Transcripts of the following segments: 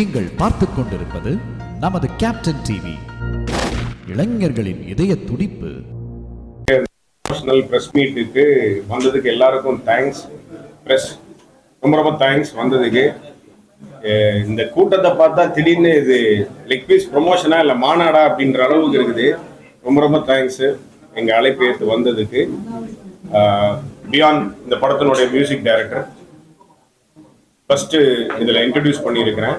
நீங்கள் பார்த்துக் கொண்டிருப்பது நமது கேப்டன் டிவி இளைஞர்களின் இதய துடிப்பு. நேஷனல் ப்ரெஸ் மீட்டுக்கு வந்ததுக்கு எல்லாருக்கும் தேங்க்ஸ் ப்ரெஸ் ரொம்ப ரொம்ப தேங்க்ஸ் வந்ததுக்கு. இந்த கூட்டத்தை பார்த்தா திடீர்னு இது லெக் பீஸ் ப்ரொமோஷனா இல்லை மாநாடா அப்படின்ற அளவுக்கு இருக்குது. ரொம்ப ரொம்ப தேங்க்ஸ் எங்கள் அழைப்பு ஏற்று வந்ததுக்கு. பியாண்ட் இந்த படத்தினுடைய மியூசிக் டைரக்டர் ஃபஸ்ட்டு இதில் இன்ட்ரடியூஸ் பண்ணியிருக்கிறேன்.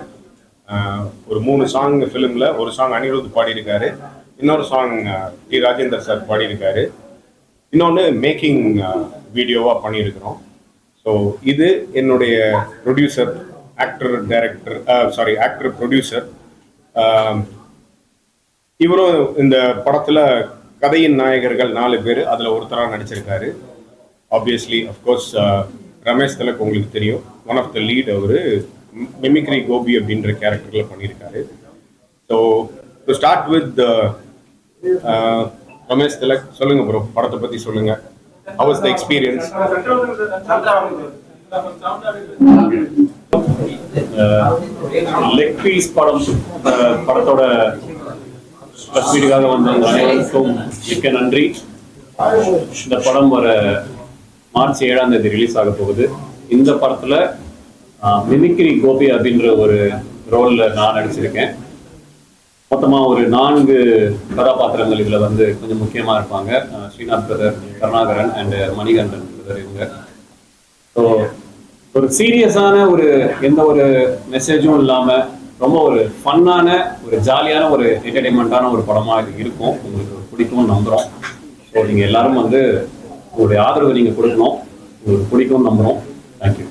ஒரு மூணு சாங் ஃபிலிமில் ஒரு சாங் அனிருத் பாடியிருக்காரு. இன்னொரு சாங் டி ராஜேந்தர் சார் பாடியிருக்காரு. இன்னொன்று மேக்கிங் வீடியோவாக பண்ணியிருக்கிறோம். ஸோ இது என்னுடைய producer actor director sorry actor producer இவரும் இந்த படத்தில் கதையின் நாயகர்கள் நாலு பேர் அதில் ஒருத்தராக நடிச்சிருக்காரு. ஆப்வியஸ்லி அஃப்கோர்ஸ் ரமேஷ் தலக் உங்களுக்கு தெரியும். ஒன் ஆஃப் த லீட் அவர். மிமிக்ரி கோபி அப்படின்ற கேரக்டரில் பண்ணியிருக்காரு. So to start with Ramesh Thilak சொல்லுங்க ப்ரோ படத்தை பற்றி சொல்லுங்க. How is the experience leg piece படம் uh, படத்தோட ஃபர்ஸ்ட் வந்தவங்க அனைவருக்கும் மிக்க நன்றி. இந்த படம் வர மார்ச் ஏழாம் தேதி ரிலீஸ் ஆக போகுது. இந்த படத்துல மிமிக்ரி கோபி அப்படின்ற ஒரு ரோலில் நான் நடிச்சிருக்கேன். மொத்தமாக ஒரு நான்கு கதாபாத்திரங்கள் இதில் வந்து கொஞ்சம் முக்கியமாக இருப்பாங்க. Srinath brother Karunakaran and Manikandan brother இவங்க. ஸோ ஒரு சீரியஸான ஒரு எந்த ஒரு மெசேஜும் இல்லாமல் ரொம்ப ஒரு ஃபன்னான ஒரு ஜாலியான ஒரு என்டர்டைன்மெண்ட்டான ஒரு படமாக இது இருக்கும். உங்களுக்கு பிடிக்கும்னு நம்புகிறோம் ஸோ நீங்கள் எல்லாரும் வந்து உங்களுடைய ஆதரவு நீங்கள் கொடுக்கணும். உங்களுக்கு பிடிக்கும்னு நம்புகிறோம் தேங்க்யூ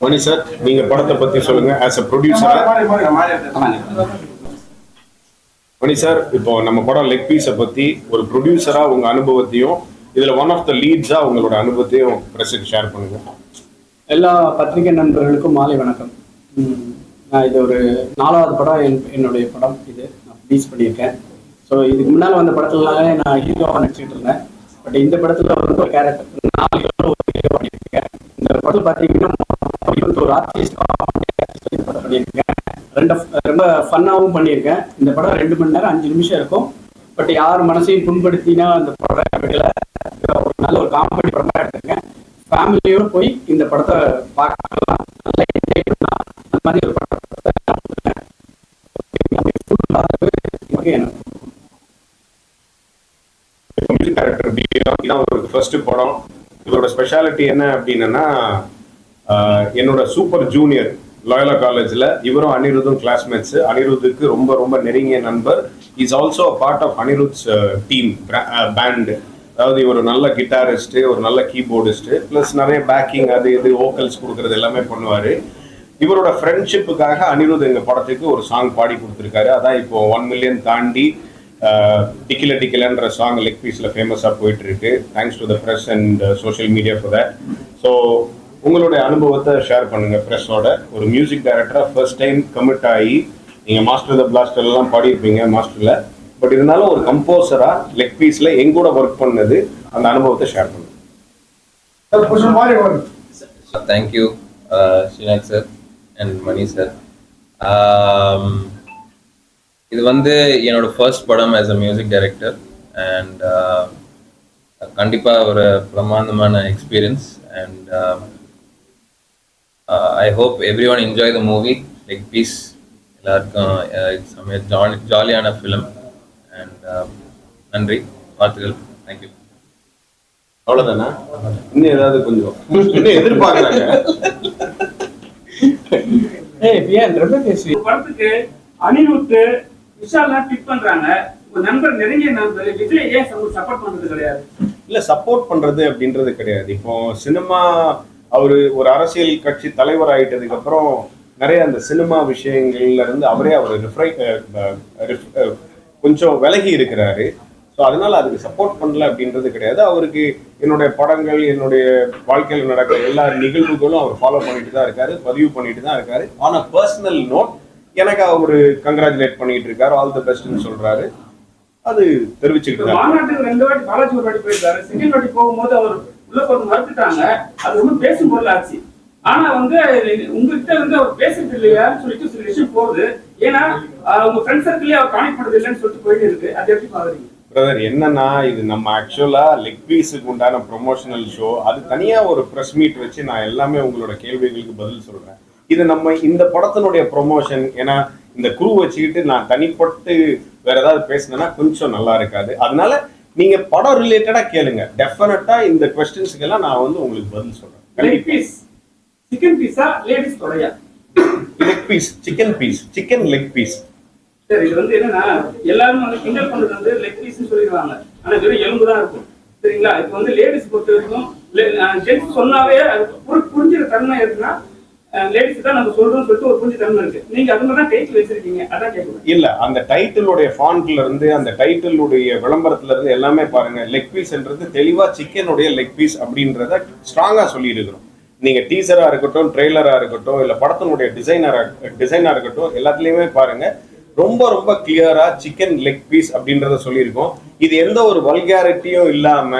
மணி சார் நீங்க படத்தை பத்தி சொல்லுங்க. As a producer Mani sir இப்போ நம்ம படம் லெக் பீஸை பத்தி ஒரு ப்ரொடியூசரா உங்க அனுபவத்தையும் இதுல ஒன் ஆஃப் த லீட்ஸா உங்களோட அனுபவத்தையும் பிரஸுக்கு ஷேர் பண்ணுங்க. எல்லா பத்திரிகை நண்பர்களுக்கும் மாலை வணக்கம். நான் இது ஒரு நாலாவது படம் என் என்னுடைய படம் இது. நான் ரிலீஸ் பண்ணியிருக்கேன். ஸோ இதுக்கு முன்னால் வந்த படத்துலனாலே நான் ஹீரோவாக நடிச்சிட்டு இருந்தேன். பட் இந்த படத்தில் வந்து ஒரு கேரக்டர் நாலு ஹீரோ ஒரு ஹீரோ பண்ணியிருக்கேன். இந்த படத்தில் பார்த்தீங்கன்னா வந்து ஒரு ஆர்டிஸ்ட் படம் பண்ணியிருக்கேன். ரெண்டு ரொம்ப ஃபன்னாகவும் பண்ணியிருக்கேன். இந்த படம் ரெண்டு மணி நேரம் அஞ்சு நிமிஷம் இருக்கும். பட் யார் மனசையும் புண்படுத்தினா அந்த படம் விடல ஒரு நல்ல ஒரு காமெடி படமாக எடுத்திருக்கேன். ஃபேமிலியோட போய் இந்த படத்தை பார்க்கலாம். நல்லா என்ஜாய் பண்ணலாம் அந்த மாதிரி ஒரு படத்தை மியூசிக் டைரக்டர் இதான் ஒரு ஃபர்ஸ்ட் படம். இதோட ஸ்பெஷாலிட்டி என்ன அப்படின்னா என்னோட சூப்பர் ஜூனியர் லாயலா காலேஜ்ல இவரும் அனிருத்தும் கிளாஸ்மேட்ஸ் அனிருத்துக்கு ரொம்ப ரொம்ப நெருங்கிய நண்பர். Is also part of Anirudh's team band அதாவது இவர் நல்ல கிட்டாரிஸ்ட்டு ஒரு நல்ல கீபோர்டிஸ்ட்டு ப்ளஸ் நிறைய பேக்கிங் அது இது வோக்கல்ஸ் கொடுக்குறது எல்லாமே பண்ணுவார். இவரோட ஃப்ரெண்ட்ஷிப்புக்காக அனிருத் எங்கள் படத்துக்கு ஒரு சாங் பாடி கொடுத்துருக்காரு. அதான் இப்போ ஒன் மில்லியன் தாண்டி டிக்கில டிக்கிலன்ற சாங் லெக் பீஸில் ஃபேமஸாக போயிட்டுருக்கு thanks to the press and social media for that so உங்களுடைய அனுபவத்தை ஷேர் பண்ணுங்க ப்ரெஸ்ஸோட ஒரு மியூசிக் டைரக்டராக ஃபர்ஸ்ட் டைம் கமிட் ஆகி நீங்கள் மாஸ்டர் த பிளாஸ்டர் எல்லாம் பாடியிருப்பீங்க மாஸ்டரில் பட் இருந்தாலும் ஒரு கம்போசராக லெக் பீஸில் எங்கூட ஒர்க் பண்ணது அந்த அனுபவத்தை ஷேர் பண்ணுங்க. So thank you, uh, Srinath sir and Mani sir. Um, இது வந்து என்னோட ஃபர்ஸ்ட் படம் as a music director and கண்டிப்பாக ஒரு பிரமாண்டமான experience and I hope everyone enjoy the movie leg piece எல்லாருக்கும் செம்மைய ஜாலி ஜாலியான ஃபிலிம் அண்ட் நன்றி. வாழ்த்துக்கள். தேங்க்யூ அவ்வளவுதானே? இன்னும் ஏதாவது கொஞ்சம் இன்னும் எதிர்பார்க்கறாங்க. படத்துக்கு அனிருத் விஷால்லாம் பிக் பண்றாங்க. ஒரு நண்பர் நெருங்கிய நண்பர் விஜய் ஏன் சப்போர்ட் பண்றது கிடையாது? இல்ல சப்போர்ட் பண்றது அப்படின்றது கிடையாது. இப்போ சினிமா அவர் ஒரு அரசியல் கட்சி தலைவர் ஆயிட்டதுக்கு அப்புறம் நிறைய அந்த சினிமா விஷயங்கள்ல இருந்து அவரே அவர் ரிஃப்ரை கொஞ்சம் விலகி இருக்கிறாரு. ஸோ அதனால அதுக்கு சப்போர்ட் பண்ணல அப்படின்றது கிடையாது. அவருக்கு என்னுடைய படங்கள் என்னுடைய வாழ்க்கையில் நடக்கிற எல்லா நிகழ்வுகளும் அவர் ஃபாலோ பண்ணிட்டு தான் இருக்காரு பதிவு பண்ணிட்டு தான் இருக்காரு. ஆன் அ பர்சனல் நோட் எனக்கு அவரு கங்க்ராச்சுலேட் பண்ணிட்டு இருக்காரு. ஆல் தி பெஸ்ட்னு சொல்றாரு. அது தெரிவிச்சுக்கிட்டு மாநாட்டுக்கு ரெண்டு வாட்டி பாலாஜி ஒரு வாட்டி போயிருக்காரு. செகண்ட் வாட்டி போகும்போது அவர் உள்ள மறுத்துட்டாங்க. அது ரொம்ப பேசும் பொருள் ஆச்சு ஆனா வந்து உங்ககிட்ட வந்து அவர் பேசுறது இல்லையான்னு சொல்லிட்டு சில விஷயம் போகுது. ஏன்னா உங்க ஃப்ரெண்ட் சர்க்கிளே அவர் காணி இல்லைன்னு சொல்லிட்டு போயிட்டு இருக்கு. அது எப்படி பாக்குறீங்க பிரதர் என்னன்னா இது நம்ம ஆக்சுவலா லெக் பீஸுக்கு உண்டான ப்ரொமோஷனல் ஷோ அது தனியா ஒரு ப்ரெஸ் மீட் வச்சு நான் எல்லாமே உங்களோட கேள்விகளுக்கு பதில் சொல்றேன். இது நம்ம இந்த படத்தினுடைய ப்ரொமோஷன் ஏன்னா இந்த குரூ வச்சுக்கிட்டு நான் தனிப்பட்டு வேற ஏதாவது பேசினேன்னா கொஞ்சம் நல்லா இருக்காது. அதனால நீங்க படம் ரிலேட்டடா கேளுங்க. டெஃபினட்டா இந்த கொஸ்டின்ஸ்க்கு எல்லாம் நான் வந்து உங்களுக்கு பதில் சொல்றேன். லெக் பீஸ் சிக்கன் பீஸா ladies தொடையா? Leg piece chicken piece chicken leg piece சரி இது வந்து என்னன்னா எல்லாரும் வந்து கிண்டல் பண்றது வந்து லெக் பீஸ்னு சொல்லிடுவாங்க. ஆனா வெறும் எலும்பு தான் இருக்கும். சரிங்களா? இப்போ வந்து லேடிஸ் பொறுத்த வரைக்கும் ஜென்ஸ் சொன்னாவே அது புரி- புரிஞ்சுற தன்மை இருக்குன்னா லேடிஸ் தான் நம்ம சொல்றோம் சொல்லிட்டு ஒரு புரிஞ்ச தன்மை இருக்கு. நீங்க அது மாதிரி தான் டைட்டில் வச்சிருக்கீங்க. அதான் கேட்கணும். இல்ல அந்த டைட்டிலுடைய ஃபாண்ட்ல இருந்து அந்த டைட்டிலுடைய விளம்பரத்துல இருந்து எல்லாமே பாருங்க. லெக் பீஸ்ன்றது தெளிவா சிக்கனுடைய லெக் பீஸ் அப்படின்றத ஸ்ட்ராங்கா சொல்லி இருக்கிறோம் நீங்க டீசரா இருக்கட்டும் ட்ரெய்லரா இருக்கட்டும் இல்ல படத்தினுடைய டிசைனரா டிசைனா இருக்கட்டும் எல்லாத்துலயுமே பாருங்க. ரொம்ப ரொம்ப கிளியரா சிக்கன் லெக் பீஸ் அப்படின்றத சொல்லியிருக்கோம். இது எந்த ஒரு வல்காரிட்டியும் இல்லாம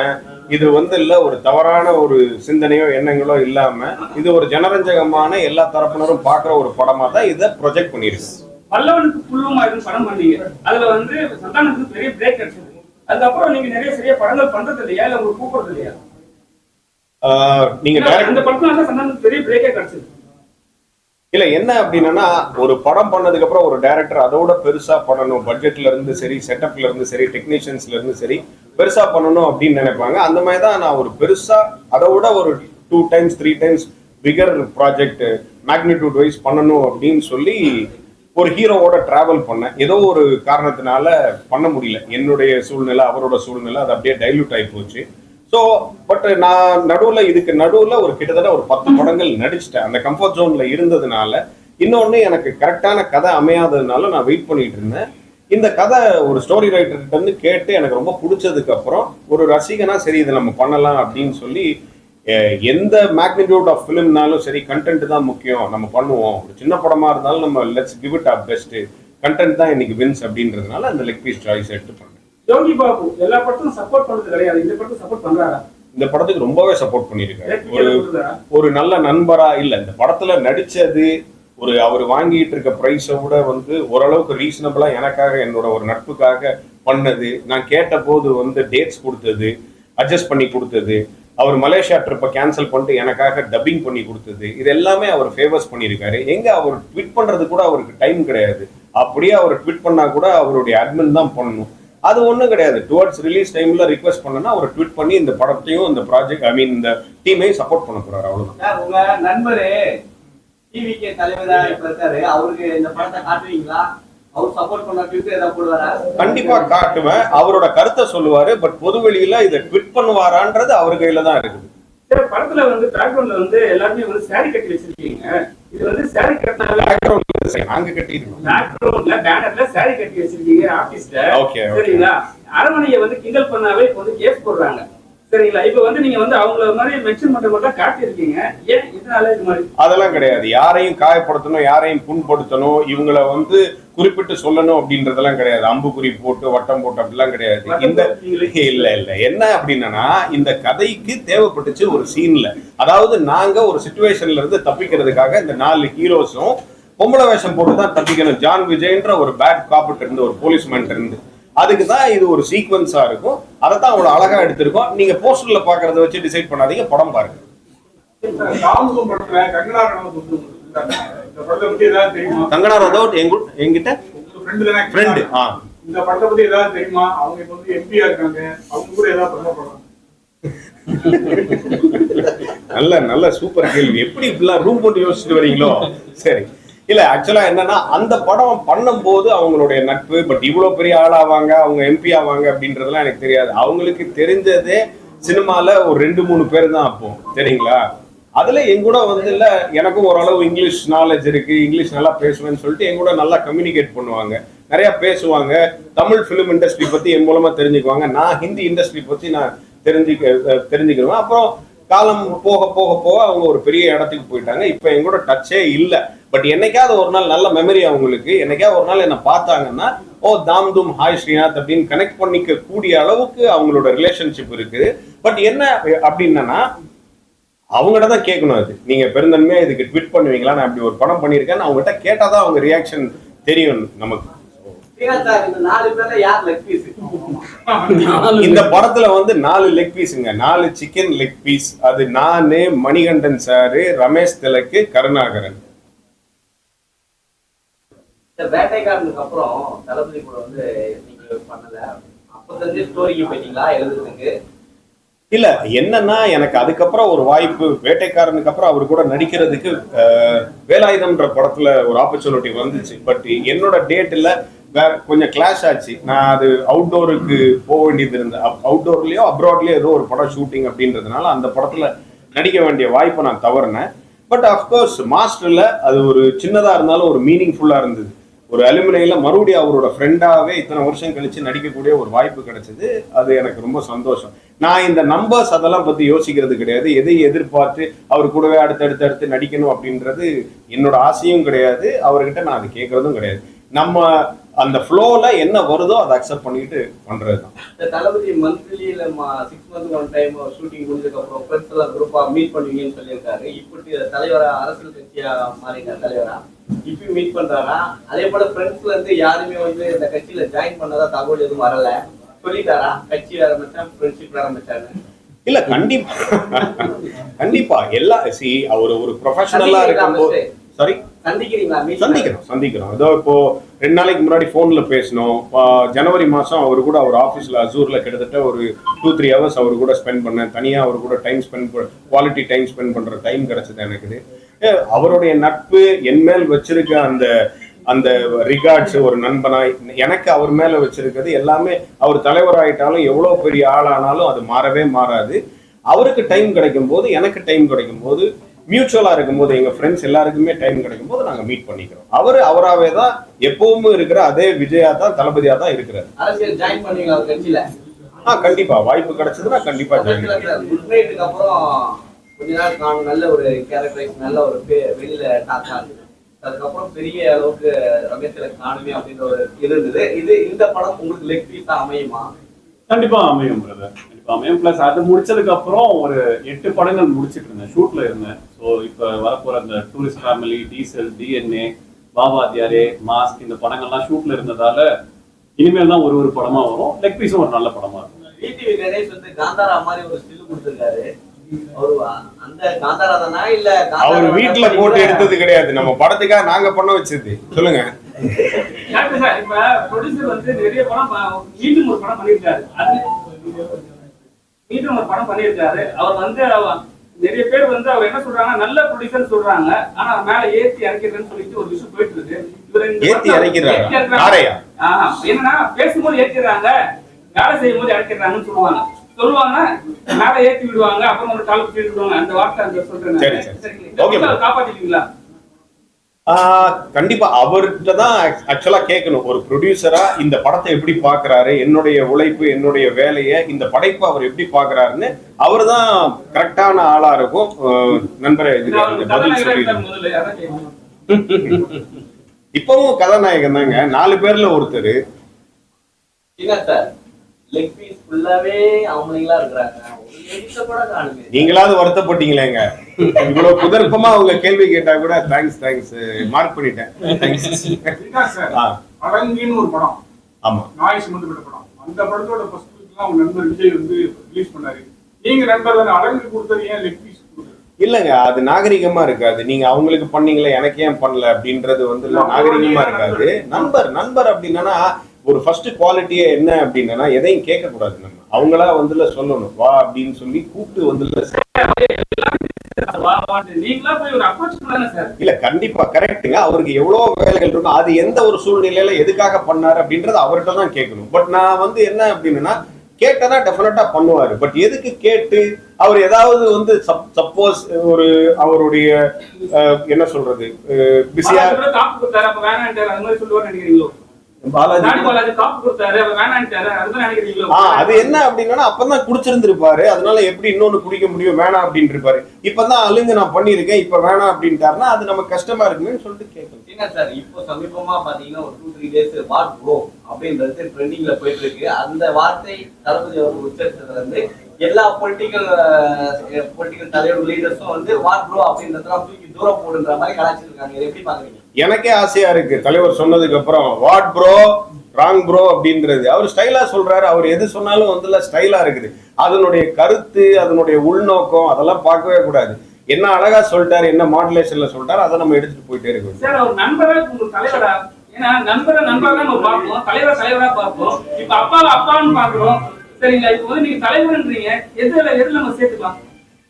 இது வந்து இல்ல ஒரு தவறான ஒரு சிந்தனையோ எண்ணங்களோ இல்லாம இது ஒரு ஜனரஞ்சகமான எல்லா தரப்பினரும் பார்க்குற ஒரு படமா தான் இதை ப்ரொஜெக்ட் பண்ணியிருக்கு பல்லவனுக்கு புல்லுமா இருந்து படம் பண்ணீங்க. அதுல வந்து சந்தானத்துக்கு பெரிய பிரேக் கிடைச்சது. அதுக்கப்புறம் நீங்க நிறைய சரியா படங்கள் பண்றது இல்லையா? இல்ல உங்களுக்கு கூப்பிடுறது இல்லையா? நீங்க அந்த படத்துல தான் சந்தானத்துக்கு பெரிய பிரேக்கே கிடைச்சது. இல்ல என்ன அப்படின்னா ஒரு படம் பண்ணதுக்கு அப்புறம் ஒரு டைரக்டர் அதோட பெருசா பண்ணணும். பட்ஜெட்ல இருந்து சரி செட்டப்ல இருந்து சரி டெக்னீஷியன்ஸ்ல இருந்து சரி. பெருசா பண்ணணும் அப்படின்னு நினைப்பாங்க. அந்த மாதிரி தான் நான் ஒரு பெருசா அதோட ஒரு two times three times bigger project magnitude wise பண்ணணும் அப்படின்னு சொல்லி ஒரு ஹீரோவோட டிராவல் பண்ணேன். ஏதோ ஒரு காரணத்தினால பண்ண முடியல. என்னுடைய சூழ்நிலை அவரோட சூழ்நிலை அது அப்படியே டைல்யூட் ஆகி போச்சு. ஸோ பட் நான் நடுவில் இதுக்கு நடுவில் ஒரு கிட்டத்தட்ட ஒரு பத்து படங்கள் நடிச்சிட்டேன். அந்த கம்ஃபர்ட் ஜோனில் இருந்ததுனால இன்னொன்று எனக்கு கரெக்டான கதை அமையாததுனால நான் வெயிட் பண்ணிட்டு இருந்தேன். இந்த கதை ஒரு ஸ்டோரி ரைட்டர்கிட்ட இருந்து கேட்டு எனக்கு ரொம்ப பிடிச்சதுக்கு அப்புறம் ஒரு ரசிகனா சரி இதை நம்ம பண்ணலாம் அப்படின்னு சொல்லி எந்த மேக்னிடியூட் ஆஃப் ஃபிலிம்னாலும் சரி கண்டென்ட் தான் முக்கியம் நம்ம பண்ணுவோம். ஒரு சின்ன படமா இருந்தாலும் நம்ம let's give it of best content தான் இன்னைக்கு வின்ஸ் அப்படின்றதுனால அந்த லெக் பீஸ் சாய்ஸ் எடுத்து பண்ணேன். யோகி பாபு எல்லா படத்தும் சப்போர்ட் பண்றது கிடையாது. இந்த படத்தும் சப்போர்ட் பண்றாரா? இந்த படத்துக்கு ரொம்பவே சப்போர்ட் பண்ணியிருக்காரு. ஒரு? ஒரு நல்ல நண்பரா இல்ல இந்த படத்துல நடிச்சது ஒரு அவர் வாங்கிட்டு இருக்க ப்ரைஸை விட வந்து ஓரளவுக்கு ரீசனபிளாக எனக்காக என்னோட ஒரு நட்புக்காக பண்ணது. நான் கேட்ட போது வந்து டேட்ஸ் கொடுத்தது அட்ஜஸ்ட் பண்ணி கொடுத்தது. அவர் மலேசியா ட்ரிப்பை கேன்சல் பண்ணிட்டு எனக்காக டப்பிங் பண்ணி கொடுத்தது. இது எல்லாமே அவர் ஃபேவர்ஸ் பண்ணியிருக்காரு. எங்க அவர் ட்விட் பண்றது கூட அவருக்கு டைம் கிடையாது. அப்படியே அவர் ட்விட் பண்ணா கூட அவருடைய அட்மின் தான் பண்ணணும். அது ஒன்றும் கிடையாது. டுவர்ட்ஸ் ரிலீஸ் டைம்ல ரிக்வஸ்ட் பண்ணனா அவர் ட்வீட் பண்ணி இந்த படத்தையும் இந்த ப்ராஜெக்ட் ஐ மீன் இந்த டீமையும் சப்போர்ட் பண்ண போறாரு. அவ்வளவுதான். நண்பரே டிவிகே தலைவரா இப்ப இருக்காரு. அவருக்கு இந்த படத்தை காட்டுவீங்களா? அவர் சப்போர்ட் பண்ண ட்விட்டர் ஏதாவது போடுவாரா? கண்டிப்பா காட்டுவேன். அவரோட கருத்தை சொல்லுவாரு. பட் பொதுவெளியில இதை ட்விட் பண்ணுவாரான்றது அவர் கையில தான் இருக்குது. சரி படத்துல வந்து பேக்ரவுண்ட்ல வந்து எல்லாருமே வந்து சாரி கட்டி வச்சிருக்கீங்க. இது வந்து சாரி கட்டினால சரி, நாங்க கட்டிருக்கோம் பேக்ரவுண்ட்ல பேனர்ல சாரி கட்டி வச்சிருக்கீங்க ஆபீஸ்ல okay. சரிங்களா? அரமனையை வந்து கிண்டல் பண்ணாவே இப்போ வந்து கேஸ் போடுறாங்க. சரிங்களா? இப்போ வந்து நீங்க வந்து அவங்கள மாதிரி மென்ஷன் பண்ற மட்டும் காட்டியிருக்கீங்க. ஏன் இதனால இது மாதிரி? அதெல்லாம் கிடையாது. யாரையும் காயப்படுத்தணும் யாரையும் புண்படுத்தணும் இவங்கள வந்து குறிப்பிட்டு சொல்லணும் அப்படின்றதெல்லாம் கிடையாது. அம்புக்குறி போட்டு வட்டம் போட்டு அப்படிலாம் கிடையாது. இந்த இல்ல இல்ல. என்ன அப்படின்னா இந்த கதைக்கு தேவைப்பட்டுச்சு ஒரு சீன்ல அதாவது நாங்க ஒரு சுச்சுவேஷன்ல இருந்து தப்பிக்கிறதுக்காக இந்த நாலு ஹீரோஸும் பொம்பளை வேஷம் போட்டு தான் தப்பிக்கணும். ஜான் விஜய்ன்ற ஒரு பேட் காப்பிட்டு இருந்து ஒரு போலீஸ்மேன் இருந்து. அதுக்கு தான் இது ஒரு சீக்வன்ஸா இருக்கும். அதை தான் அவ்வளவு அழகா எடுத்திருக்கோம். நீங்க போஸ்டர்ல பாக்குறத வச்சு டிசைட் பண்ணாதீங்க. படம் பாருங்க. கங்கனா ரதோட் எங்க எங்கிட்ட? ஃப்ரெண்டு ஆ. இந்த படத்தை பத்தி ஏதாவது தெரியுமா? அவங்க இப்ப வந்து எம்பியா இருக்காங்க. அவங்க கூட ஏதாவது பண்ண போறாங்க. நல்ல நல்ல சூப்பர் கேள்வி. எப்படி இப்படிலாம் ரூம் போட்டு யோசிச்சுட்டு வரீங்களோ? சரி. இல்ல ஆக்சுவலா என்னன்னா அந்த படம் பண்ணும்போது அவங்களுடைய நட்பு பட் இவ்வளவு பெரிய ஆளாவாங்க அவங்க எம்பி ஆவாங்க அப்படின்றதுலாம் எனக்கு தெரியாது. அவங்களுக்கு தெரிஞ்சதே சினிமால ஒரு ரெண்டு மூணு பேர் தான் அப்போ சரிங்களா? அதுல எங்கூட வந்து இல்ல எனக்கும் ஓரளவு இங்கிலீஷ் நாலேஜ் இருக்கு இங்கிலீஷ் நல்லா பேசுவேன்னு சொல்லிட்டு எங்கூட நல்லா கம்யூனிகேட் பண்ணுவாங்க. நிறைய பேசுவாங்க. தமிழ் ஃபிலிம் இண்டஸ்ட்ரி பத்தி என் மூலமா தெரிஞ்சுக்குவாங்க. நான் ஹிந்தி இண்டஸ்ட்ரி பத்தி நான் தெரிஞ்சுக்க தெரிஞ்சுக்கிறேன் தெரிஞ்சுக்கிடுவேன் அப்புறம் காலம் போக போக போக அவங்க ஒரு பெரிய இடத்துக்கு போயிட்டாங்க. இப்போ எங்கூட டச்சே இல்ல. பட் என்னைக்காவது ஒரு நாள் நல்ல மெமரி அவங்களுக்கு. என்னைக்காவது ஒரு நாள் என்ன பார்த்தாங்கன்னா ஓ தாம் தும் ஹாய் ஸ்ரீநாத் அப்படின்னு கனெக்ட் பண்ணிக்க கூடிய அளவுக்கு அவங்களோட ரிலேஷன்ஷிப் இருக்குது. பட் என்ன அப்படின்னா அவங்ககிட்ட தான் கேட்கணும் அது. நீங்க பெருந்தன்மையா இதுக்கு ட்விட் பண்ணுவீங்களா? நான் அப்படி ஒரு படம் பண்ணியிருக்கேன் அவங்ககிட்ட கேட்டாதான் அவங்க ரியாக்ஷன் தெரியும் நமக்கு. இந்த நாலு பேர்ல யார் லெக் பீஸ் இந்த படத்துல வந்து நாலு லெக் பீஸுங்க நாலு சிக்கன் லெக் பீஸ் அது நானு மணிகண்டன் சாரு ரமேஷ் திலக்கு கருணாகரன். இந்த வேட்டைக்காரனுக்கு அப்புறம் தளபதி கூட வந்து நீங்க பண்ணல. அப்ப தெரிஞ்சு ஸ்டோரிக்கு போயிட்டீங்களா? எழுதுறதுக்கு? இல்ல என்னன்னா எனக்கு அதுக்கப்புறம் ஒரு வாய்ப்பு. வேட்டைக்காரனுக்கு அப்புறம் அவர் கூட நடிக்கிறதுக்கு வேலாயுதம்ன்ற படத்துல ஒரு ஆப்பர்ச்சுனிட்டி வந்துச்சு. பட் என்னோட டேட்ல வேற கொஞ்சம் கிளாஷ் ஆச்சு. நான் அது அவுட்டோருக்கு போக வேண்டியது இருந்தது அவுட்டோர்லயோ அப்ராட்லயோ ஏதோ ஒரு படம் ஷூட்டிங் அப்படின்றதுனால அந்த படத்துல நடிக்க வேண்டிய வாய்ப்பை நான் தவறினேன். பட் அஃப்கோர்ஸ் மாஸ்டர்ல அது ஒரு சின்னதா இருந்தாலும் ஒரு மீனிங்ஃபுல்லா இருந்தது. ஒரு அலுமினியில மறுபடியும் அவரோட ஃப்ரெண்டாவே இத்தனை வருஷம் கழிச்சு நடிக்கக்கூடிய ஒரு வாய்ப்பு கிடைச்சது. அது எனக்கு ரொம்ப சந்தோஷம். நான் இந்த நம்பர்ஸ் அதெல்லாம் பத்தி யோசிக்கிறது கிடையாது. எதை எதிர்பார்த்து அவர் கூடவே அடுத்தடுத்து அடுத்து நடிக்கணும் அப்படின்றது என்னோட ஆசையும் கிடையாது. அவர்கிட்ட நான் அது கேட்கறதும் கிடையாது. நம்ம அந்த ஃப்ளோல என்ன வருதோ அதை அக்செப்ட் பண்ணிட்டு பண்றதுதான். இந்த தளபதி மந்த்லி இல்ல six month one time shooting முடிஞ்சதுக்கு அப்புறம் ஃப்ரெண்ட்ஸ் எல்லாம் குரூப்பா மீட் பண்ணுவீங்கன்னு சொல்லியிருக்காரு. இப்படி தலைவரா அரசியல் கட்சியா மாறிட்டார் தலைவரா? இப்பயும் மீட் பண்றாரா? அதே போல ஃப்ரெண்ட்ஸ்ல இருந்து யாருமே வந்து இந்த கட்சியில ஜாயின் பண்ணதா தகவல் எதுவும் வரல. சொல்லிட்டாரா? கட்சி ஆரம்பிச்சா ஃப்ரெண்ட்ஷிப் ஆரம்பிச்சாரு இல்ல கண்டிப்பா. கண்டிப்பா. எல்லா சி அவர் ஒரு ப்ரொஃபஷனலா இருக்கும்போது சாரி சந்திக்கிறோம் சந்திக்கிறோம். அதோ இப்போ ரெண்டு நாளைக்கு முன்னாடி ஃபோனில் பேசினோம். ஜனவரி மாதம் அவர் கூட அவர் ஆஃபீஸில் அசூரில் கிட்டத்தட்ட ஒரு டூ த்ரீ ஹவர்ஸ் அவர் கூட ஸ்பெண்ட் பண்ணேன். தனியாக அவர் கூட time spend quality time spend பண்ணுற டைம் கிடச்சது எனக்கு அவருடைய நட்பு என் மேல் வச்சிருக்க அந்த அந்த ரிகார்ட்ஸ் ஒரு நண்பனாய் எனக்கு அவர் மேல வச்சிருக்கிறது எல்லாமே அவர் தலைவராயிட்டாலும் எவ்வளோ பெரிய ஆளானாலும் அது மாறவே மாறாது. அவருக்கு டைம் கிடைக்கும் போது எனக்கு டைம் கிடைக்கும் போது மியூச்சுவலா இருக்கும்போது எங்க ஃப்ரெண்ட்ஸ் எல்லாருக்குமே டைம் கிடைக்கும் போது நாங்க மீட் பண்ணிக்கிறோம். அவர் அவராவே தான் எப்பவும் இருக்கிற அதே விஜயா தான் தளபதியா தான் இருக்கிறாரு. அரசியல் ஜாயின் பண்ணீங்களா கட்சியில? ஆ கண்டிப்பா. வாய்ப்பு கிடைச்சதுன்னா கண்டிப்பா join பண்ணிக்கிறேன். குட் நைட்டுக்கு அப்புறம் கொஞ்ச நாள் காணும். நல்ல ஒரு கேரக்டரைஸ் நல்ல ஒரு வெளியில டாக்கா இருந்தது அதுக்கப்புறம் பெரிய அளவுக்கு ரமேஷ் திலக் காணுமே அப்படின்ற ஒரு இருந்தது. இது இந்த படம் உங்களுக்கு லெக் அமையுமா? கண்டிப்பா அமையும் பிரதர் அமையும் பிளஸ் அது முடிச்சதுக்கு அப்புறம் ஒரு எட்டு படங்கள் முடிச்சிட்டு இருந்தேன் ஷூட்ல இருந்தேன். ஸோ இப்போ வரப்போற அந்த டூரிஸ்ட் ஃபேமிலி டீசல் டிஎன்ஏ பாபாத்தியாரே மாஸ்க் இந்த படங்கள்லாம் ஷூட்ல இருந்ததால இனிமேல் தான் ஒரு ஒரு படமா வரும். லெக் பீஸும் ஒரு நல்ல படமா இருக்கும். விடிவி கணேஷ் வந்து காந்தாரா மாதிரி ஒரு ஸ்டில் கொடுத்திருக்காரு. அவரு அந்த காந்தாரா தானா இல்ல காந்தாரா அவர் வந்து வீட்டுல போட்டு கூட- எடுத்தது கிடையாது. நம்ம படத்துக்காக நாங்க பண்ண வச்சது. சொல்லுங்க. இப்ப ப்ரொடியூசர் வந்து நிறைய படம் ப- மீண்டும் ஒரு படம் பண்ணியிருக்காரு. அது மீண்டும் ஒரு படம் பண்ணியிருக்காரு. அவர் வந்து நிறைய பேர் வந்து அவர் என்ன சொல்றாங்க நல்ல ப்ரொடியூசர் சொல்றாங்க. ஆனா மேல ஏத்தி இறக்கிறேன்னு சொல்லிட்டு ஒரு விஷயம் போயிட்டு இருக்கு இவர் ஏத்தி இறக்குறாங்க. என்னன்னா பேசும்போது ஏத்திடுறாங்க. வேலை செய்யும் போது இறக்கிறாங்கன்னு சொல்லுவாங்க. சொல்லுவாங்க மேல ஏத்தி விடுவாங்க அப்புறம் ஒரு கால் கீழ் விடுவாங்க. அந்த வார்த்தை அந்த சொல்றேன். காப்பாத்திட்டீங்களா? கண்டிப்பா அவர்கிட்ட தான் ஆக்சுவலா கேட்கணும். ஒரு ப்ரொடியூசரா இந்த படத்தை எப்படி பாக்குறாரு என்னுடைய உழைப்பு என்னுடைய வேலையை இந்த படைப்பு அவர் எப்படி பாக்குறாருன்னு அவர் தான் கரெக்டான ஆளா இருக்கும். நண்பரே பதில் கதாநாயகனா சொல்லி. இப்பவும் கதாநாயகன் தாங்க. நாலு பேர்ல ஒருத்தர். லெக் பீஸ் ஃபுல்லாவே அவங்களா இருக்கிறாங்க. நீங்களாவது வருத்தப்பட்டீங்களேங்க. இவ்வளவு குதர்ப்பமா அவங்க கேள்வி கேட்டா கூட தேங்க்ஸ் தேங்க்ஸ் மார்க் பண்ணிட்டேன். தேங்க்ஸ். அடங்கின்னு ஒரு படம். ஆமா. நாய் சம்பந்தப்பட்ட படம். அந்த படத்தோட ஃபர்ஸ்ட் உங்க நண்பர் விஜய் வந்து ரிலீஸ் பண்ணாரு. நீங்க நண்பர் தானே அடங்கு கொடுத்தது ஏன் லெக் பீஸ் இல்லங்க அது நாகரிகமா இருக்காது. நீங்க அவங்களுக்கு பண்ணீங்களே எனக்கு ஏன் பண்ணல அப்படின்றது வந்து நாகரிகமா இருக்காது. நண்பர் நண்பர் அப்படின்னா ஒரு ஃபர்ஸ்ட் குவாலிட்டியே என்ன அப்படின்னா எதையும் கேட்க கூடாது நம்ம. அவங்களா வந்துல சொல்லணும். வா அப்படின்னு சொல்லி கூப்பிட்டு வந்துல இல்ல கண்டிப்பா கரெக்ட்டுங்க அவருக்கு எவ்வளவு வேலைகள் இருக்கும் அது எந்த ஒரு சூழ்நிலையில எதுக்காக பண்ணாரு அப்படின்றது அவர்கிட்ட தான் கேட்கணும். பட் நான் வந்து என்ன அப்படின்னா கேட்டனா டெஃபினட்டா பண்ணுவாரு. பட் எதுக்கு கேட்டு அவர் ஏதாவது வந்து சப்போஸ் ஒரு அவருடைய என்ன சொல்றது பிஸியா அது என்ன அப்படின்னா அப்பதான் குடிச்சிருந்திருப்பாரு. அதனால எப்படி இன்னொன்னு குடிக்க முடியும்? வேணாம் அப்படின்னு இருப்பாரு இப்பதான் அழுங்க நான் பண்ணிருக்கேன் இப்ப வேணாம் அப்படின்ட்டாருன்னா அது நமக்கு கஷ்டமா இருக்குமேன்னு சொல்லிட்டு கேட்கணும். என்ன சார் இப்போ சமீபமா பாத்தீங்கன்னா ஒரு two three days what bro அப்படின்றது ட்ரெண்டிங்ல போயிட்டு இருக்கு. அந்த வார்த்தை தளபதி அவர் உச்சரித்ததுல இருந்து எல்லா பொலிட்டிக்கல் பொலிட்டிக்கல் தலைவர் லீடர்ஸும் வந்து வாட் ப்ரோ அப்படின்றதெல்லாம் தூக்கி தூரம் போடுன்ற மாதிரி கலாச்சிருக்காங்க இதை எப்படி பாக்குறீங்க எனக்கே ஆசையா இருக்கு. தலைவர் சொன்னதுக்கு அப்புறம் வாட் ப்ரோ ராங் ப்ரோ அப்படின்றது. அவர் ஸ்டைலா சொல்றாரு. அவர் எது சொன்னாலும் வந்து ஸ்டைலா இருக்குது. அதனுடைய கருத்து அதனுடைய உள்நோக்கம் அதெல்லாம் பார்க்கவே கூடாது. என்ன அழகா சொல்லிட்டாரு என்ன மாடுலேஷன்ல சொல்லிட்டாரு அதை நம்ம எடுத்துட்டு போயிட்டே இருக்கணும் சார் அவர் நண்பரா உங்களுக்கு தலைவரா? ஏன்னா நண்பரை நண்பரா நம்ம பார்ப்போம் தலைவரை தலைவரா பார்ப்போம். இப்ப அப்பாவை அப்பான்னு பாக்குறோம் சரிங்களா? இப்போ வந்து நீங்க தலைவர்ன்றீங்க. எதுல எதுல நம்ம சேர்த்துக்கலாம்?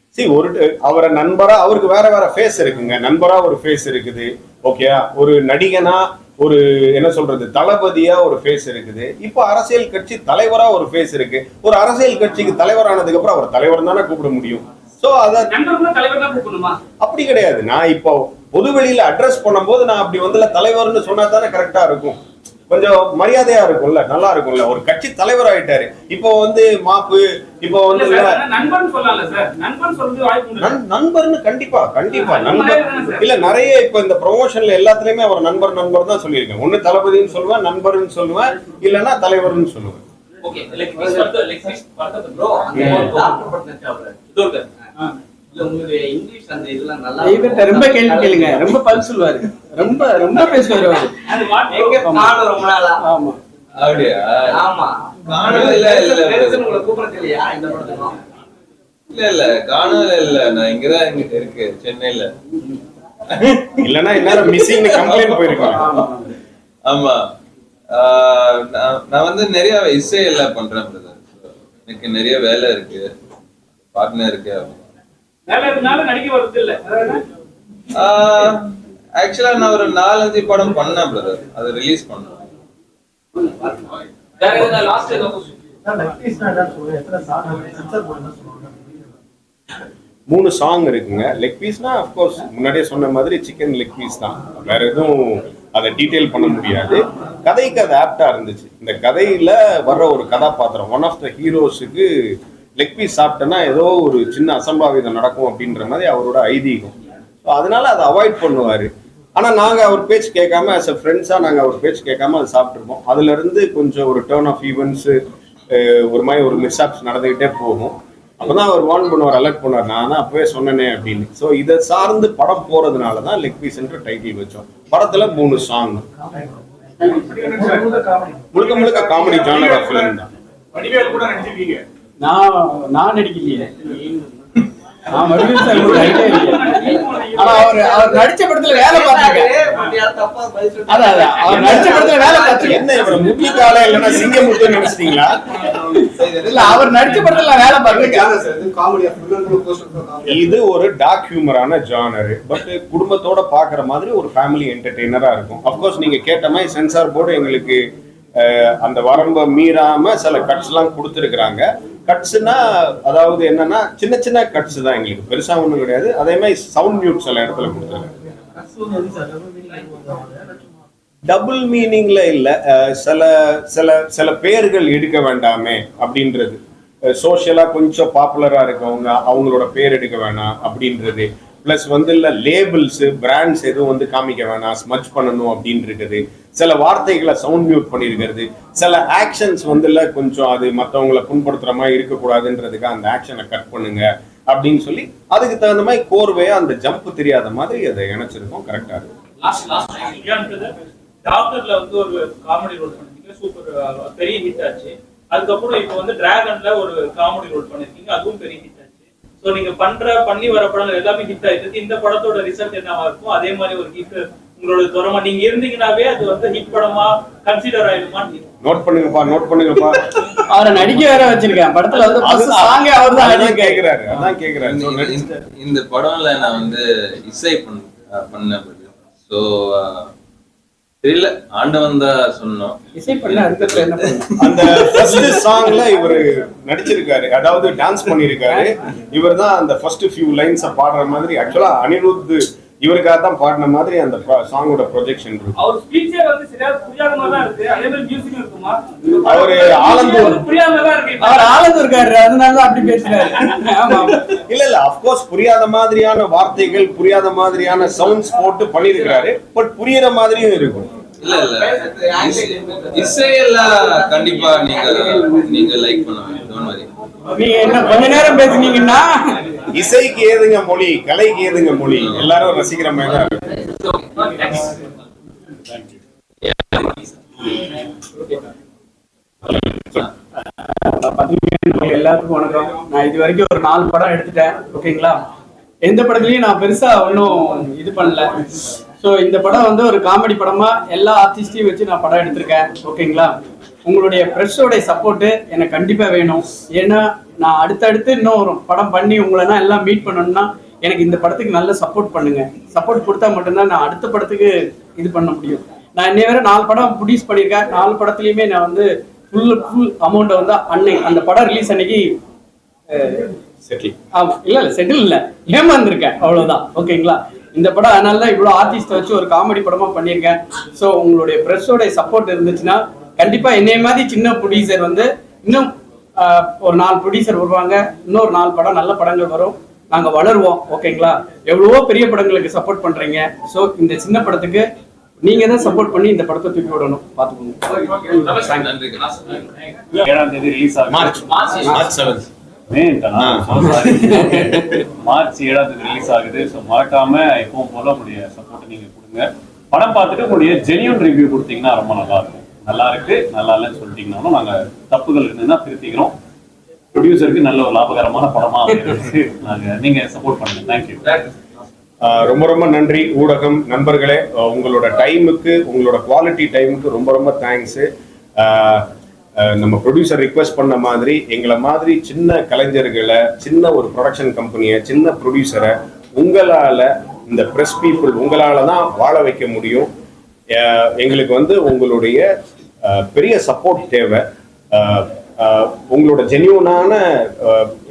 சி ஒரு ட- அவரை நண்பரா அவருக்கு வேற வேற ஃபேஸ் இருக்குங்க. நண்பரா ஒரு ஃபேஸ் இருக்குது. ஓகேயா ஒரு நடிகனா ஒரு என்ன சொல்றது தளபதியா ஒரு ஃபேஸ் இருக்குது. இப்போ அரசியல் கட்சி தலைவரா ஒரு ஃபேஸ் இருக்கு. ஒரு அரசியல் கட்சிக்கு தலைவரானதுக்கு அப்புறம் அவர் தலைவர் தானே கூப்பிட முடியும். சோ அத அப்படி கிடையாது. நான் இப்போ பொதுவெளியில அட்ரஸ் பண்ணும்போது நான் அப்படி வந்து தலைவர்னு சொன்னா தானே கரெக்டா இருக்கும். கொஞ்சம் மரியாதையா இருக்கும்ல நல்லா இருக்கும்ல. ஒரு கட்சி தலைவர் ஆயிட்டாரு. இப்போ வந்து மாப்பு இப்போ வந்து நண்பர்னு கண்டிப்பா கண்டிப்பா. நண்பர்? இல்ல நிறைய இப்ப இந்த ப்ரொமோஷன்ல எல்லாத்துலயுமே அவர் நண்பர் நண்பர் தான் சொல்லியிருக்கேன் ஒண்ணு தளபதின்னு சொல்லுவேன் நண்பர்னு சொல்லுவேன் இல்லைன்னா தலைவர்னு சொல்லுவேன். ஓகே ரொம்ப கேள்வி கேளுங்க. ரொம்ப பதில் சொல்லுவாரு. ரொம்ப ரொம்ப பேசுவாரு அவரு. அது வாட் எங்க காணும் ரொம்ப நாளா? ஆமா. அப்படியா? ஆமா. காணல இல்ல இல்ல இந்த படத்துக்கும் இல்ல இல்ல. காணல இல்ல நான் இங்கதான் இங்க இருக்கு. சென்னையில. இல்லைன்னா இந்நேரம் மிஸ்ஸிங்னு கம்ப்ளைண்ட் போயிருக்கேன் ஆமா. ஆஹ் நான் வந்து நிறைய இசை எல்லாம் பண்றேன் பிரதர் எனக்கு நிறைய வேலை இருக்கு. பார்ட்னர் இருக்கு ஆக்சுவலா நான் ஒரு நாலஞ்சு படம் பண்ணேன் பிரதர் அதை ரிலீஸ் பண்ணேன்? மூணு சாங் இருக்குங்க. லெக் பீஸ்னா அஃப்கோர்ஸ் முன்னாடியே சொன்ன மாதிரி சிக்கன் லெக் பீஸ் தான். வேற எதுவும் அதை டீடைல் பண்ண முடியாது. கதைக்கு அது ஆப்டா இருந்துச்சு. இந்த கதையில வர்ற ஒரு கதாபாத்திரம் ஒன் ஆஃப் த ஹீரோஸுக்கு லெக் பீஸ் சாப்பிட்டேன்னா ஏதோ ஒரு சின்ன அசம்பாவிதம் நடக்கும் அப்படின்ற மாதிரி அவரோட ஐதீகம். ஸோ அதனால அதை அவாய்ட் பண்ணுவார். ஆனால் நாங்கள் அவர் பேச்சு கேட்காம ஆஸ் அ ஃப்ரெண்ட்ஸாக நாங்கள் அவர் பேச்சு கேட்காம அதை சாப்பிட்ருப்போம் அதுலேருந்து கொஞ்சம் ஒரு டேர்ன் ஆஃப் ஈவெண்ட்ஸு ஒரு மாதிரி ஒரு மிஸ்ஆப்ஸ் நடந்துக்கிட்டே போகும். அப்போ தான் அவர் வார்ன் பண்ணுவார் அலர்ட் பண்ணுவார் நான் தான் அப்போவே சொன்னனே அப்படின்னு. ஸோ இதை சார்ந்து படம் போகிறதுனால தான் லெக் பீஸ்ன்ற டைட்டில் வச்சோம். படத்தில் மூணு சாங் முழுக்க முழுக்க காமெடி ஜானர் ஆஃப் ஃபிலிம் தான். கூட நான் நான் நடிக்கலையே. சார் idea இல்லையே. ஆனா அவர் அவர் நடிச்ச படத்துல வேலை பார்த்திருக்கேன் தப்பா பதில் சொல்லிட்டு அதான் அதான். அவர் நடிச்ச படத்துல வேலை என்ன இவரை முக்கியக்கால இல்லைன்னா சிங்கமுத்து நினைச்சிட்டீங்களா? இல்ல அவர் நடிச்ச படத்துல வேலை பார்த்திருக்கேன். இது ஒரு டார்க் ஹியூமரான ஜானர் பட் குடும்பத்தோட பாக்குற மாதிரி ஒரு ஃபேமிலி என்டர்டெய்னரா இருக்கும். அப்கோர்ஸ் நீங்க கேட்ட மாதிரி சென்சார் போர்டு எங்களுக்கு அந்த வரம்பை மீறாம சில கட்ஸ் எல்லாம் கொடுத்துருக்குறாங்க. கட்ஸ்னா அதாவது என்னன்னா சின்ன சின்ன கட்ஸ் தான் எங்களுக்கு. பெருசா ஒன்றும் கிடையாது. அதே மாதிரி சவுண்ட் மியூட் சில இடத்துல கொடுத்துருக்காங்க. டபுள் மீனிங்ல இல்ல. சில சில சில பேர்கள் எடுக்க வேண்டாமே அப்படின்றது. சோஷியலா கொஞ்சம் பாப்புலரா இருக்கவங்க அவங்களோட பேர் எடுக்க வேணாம் அப்படின்றது. ப்ளஸ் வந்து இல்லை லேபிள்ஸு பிராண்ட்ஸ் எதுவும் வந்து காமிக்க வேணாம். ஸ்மச் பண்ணணும் அப்படின்னு இருக்குது. சில வார்த்தைகளை சவுண்ட் மியூட் பண்ணியிருக்கிறது சில ஆக்ஷன்ஸ் வந்து இல்லை கொஞ்சம் அது மற்றவங்களை புண்படுத்துற மாதிரி இருக்கக்கூடாதுன்றதுக்கு அந்த ஆக்ஷனை கட் பண்ணுங்க அப்படின்னு சொல்லி அதுக்கு தகுந்த மாதிரி கோர்வையாக அந்த ஜம்ப் தெரியாத மாதிரி அதை இணைச்சிருக்கோம். கரெக்டாக இருக்கும் லாஸ்ட் டாக்டர்ல வந்து ஒரு காமெடி ரோல் பண்ணிருக்கீங்க. சூப்பர் பெரிய ஹிட் ஆச்சு. அதுக்கப்புறம் இப்போ வந்து டிராகன்ல ஒரு காமெடி ரோல் பண்ணிருக்கீங்க. அதுவும் பெரிய ஹிட் சோ நீங்க பண்ற பண்ணி வர படங்கள் எல்லாமே ஹிட் ஆயிருக்கு இந்த படத்தோட ரிசல்ட் என்னவா இருக்கும் அதே மாதிரி ஒரு ஹிட் உங்களோட திறமை நீங்க இருந்தீங்கன்னாவே அது வந்து ஹிட் படமா கன்சிடர் ஆயிடுமான்னு நோட் பண்ணுங்கப்பா நோட் பண்ணுங்கப்பா. அவரை நடிக்க வேற வச்சிருக்கேன் படத்துல வந்து ஏ அவர் தான் கேக்குறாரு அதான் கேக்குறாரு. இந்த- படம்ல நான் வந்து இசை பண்ண பண்ணேன் ஸோ தெரியல. ஆண்டவன் தான் சொன்னோம். இசை பண்ண அடுத்த என்ன பண்ண அந்த ஃபர்ஸ்ட் சாங்ல இவரு நடிச்சிருக்காரு. அதாவது டான்ஸ் பண்ணிருக்காரு இவர் தான் அந்த ஃபர்ஸ்ட் ஃபியூ லைன்ஸ் பாடுற மாதிரி ஆக்சுவலா அனிருத் இவருக்காக தான் பாடின மாதிரி அந்த சாங்கோட ப்ரொஜெக்ஷன் இருக்கு. அவர் ஸ்பீச்சே வந்து சரியா புரியாத மாதிரி தான் இருக்கு. அதே மாதிரி மியூசிக் இருக்குமா? அவரு ஆலந்தூர். புரியாத மாதிரி இருக்கு. அவர் ஆனந்த் இருக்காரு அதனால தான் அப்படி பேசுறாரு. இல்ல இல்ல அப்கோர்ஸ் புரியாத மாதிரியான வார்த்தைகள் புரியாத மாதிரியான சவுண்ட்ஸ் போட்டு பண்ணிருக்காரு பட் புரியற மாதிரியும் இருக்கும். இல்ல இல்ல. இசை- இசையெல்லாம் கண்டிப்பா நீங்க நீங்க லைக் பண்ணுவீங்க. டோன்ட் வரி நீங்க என்ன கொஞ்ச நேரம் பேசுனீங்கன்னா இசைக்கு ஏதுங்க மொழி கலைக்கு ஏதுங்க மொழி? எல்லாரும் ரசிக்கிற மாதிரி தான் எல்லாருக்கும் வணக்கம். நான் இது வரைக்கும் ஒரு நாலு படம் எடுத்துட்டேன். ஓகேங்களா? எந்த படத்துலயும் நான் பெருசா ஒன்றும் இது பண்ணல. ஸோ இந்த படம் வந்து ஒரு காமெடி படமா எல்லா ஆர்டிஸ்டையும் வச்சு நான் படம் எடுத்திருக்கேன். ஓகேங்களா? உங்களுடைய ப்ரெஷ்ஷோடைய சப்போர்ட்டு எனக்கு கண்டிப்பா வேணும். ஏன்னா நான் அடுத்தடுத்து இன்னும் ஒரு படம் பண்ணி உங்களை எல்லாம் மீட் பண்ணணும்னா எனக்கு இந்த படத்துக்கு நல்ல சப்போர்ட் பண்ணுங்க. சப்போர்ட் கொடுத்தா மட்டும்தான் நான் அடுத்த படத்துக்கு இது பண்ண முடியும். நான் இன்னை வரை நாலு படம் ப்ரொடியூஸ் பண்ணியிருக்கேன். நாலு படத்துலையுமே நான் வந்து ஃபுல் ஃபுல் அமௌண்ட்டை வந்து அன்னை அந்த படம் ரிலீஸ் அன்னைக்கு செட்டில் ஆமா இல்ல இல்ல செட்டில் இல்ல. ஏமாந்துருக்கேன். அவ்வளவுதான். ஓகேங்களா இந்த படம் அதனால தான் இவ்வளவு ஆர்டிஸ்ட் வச்சு ஒரு காமெடி படமா பண்ணியிருக்கேன். ஸோ உங்களுடைய ப்ரெஸ்ஸோட சப்போர்ட் இருந்துச்சுன்னா கண்டிப்பா என்னைய மாதிரி சின்ன ப்ரொடியூசர் வந்து இன்னும் ஆஹ், ஒரு நாலு ப்ரொடியூசர் வருவாங்க. இன்னொரு நாலு படம் நல்ல படங்கள் வரும். நாங்க வளருவோம் ஓகேங்களா? எவ்வளவோ பெரிய படங்களுக்கு சப்போர்ட் பண்றீங்க. ஸோ இந்த சின்ன படத்துக்கு நீங்க தான் சப்போர்ட் பண்ணி இந்த படத்தை தூக்கி விடணும். பாத்துக்கோங்க ஏழாம் தேதி ரிலீஸ் ஆகுது. மார்ச் மார்ச் செவன்த் மே தானா? So sorry. மார்ச் ஏழாம் தேதி ரிலீஸ் ஆகுது. ஸோ மறக்காம எப்பவும் போல உங்களுடைய சப்போர்ட் நீங்க கொடுங்க. படம் பார்த்துட்டு உங்களுடைய ஜெனியூன் ரிவ்யூ கொடுத்தீங்கன்னா ரொம்ப நல்லா இருக்கும். நல்லா இருக்கு நல்லா இல்லைன்னு சொல்லிட்டீங்கனாலும் நாங்க தப்புகள் இருந்ததுன்னா திருத்திக்கிறோம். ப்ரொடியூசருக்கு நல்ல ஒரு லாபகரமான படமா அமையறதுக்கு நாங்க நீங்க சப்போர்ட் பண்ணுங்க. தேங்க்யூ ரொம்ப ரொம்ப நன்றி ஊடகம் நண்பர்களே. உங்களோட டைமுக்கு உங்களோட குவாலிட்டி டைமுக்கு ரொம்ப ரொம்ப தேங்க்ஸு நம்ம ப்ரொடியூசர் ரிக்வெஸ்ட் பண்ண மாதிரி எங்களை மாதிரி சின்ன கலைஞர்களை சின்ன ஒரு ப்ரொடக்ஷன் கம்பெனியை சின்ன ப்ரொடியூசரை உங்களால் இந்த ப்ரெஸ் பீப்புள் உங்களால் தான் வாழ வைக்க முடியும். எங்களுக்கு வந்து உங்களுடைய பெரிய சப்போர்ட் தேவை. உங்களோட ஜென்யூனான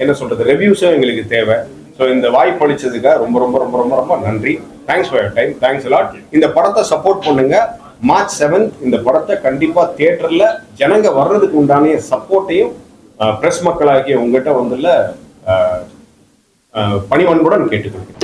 என்ன சொல்றது ரெவ்யூஸும் எங்களுக்கு தேவை. ஸோ இந்த வாய்ப்பு அளிச்சதுக்காக ரொம்ப ரொம்ப ரொம்ப ரொம்ப ரொம்ப நன்றி. Thanks for time thanks lot இந்த படத்தை சப்போர்ட் பண்ணுங்க. மார்ச் செவன்த் இந்த படத்தை கண்டிப்பா தியேட்டர்ல ஜனங்க வர்றதுக்கு உண்டான சப்போர்ட்டையும் பிரஸ் மக்களாகிய உங்ககிட்ட வந்துள்ள பணிவன்புடன் கேட்டுக்கொள்கிறேன்.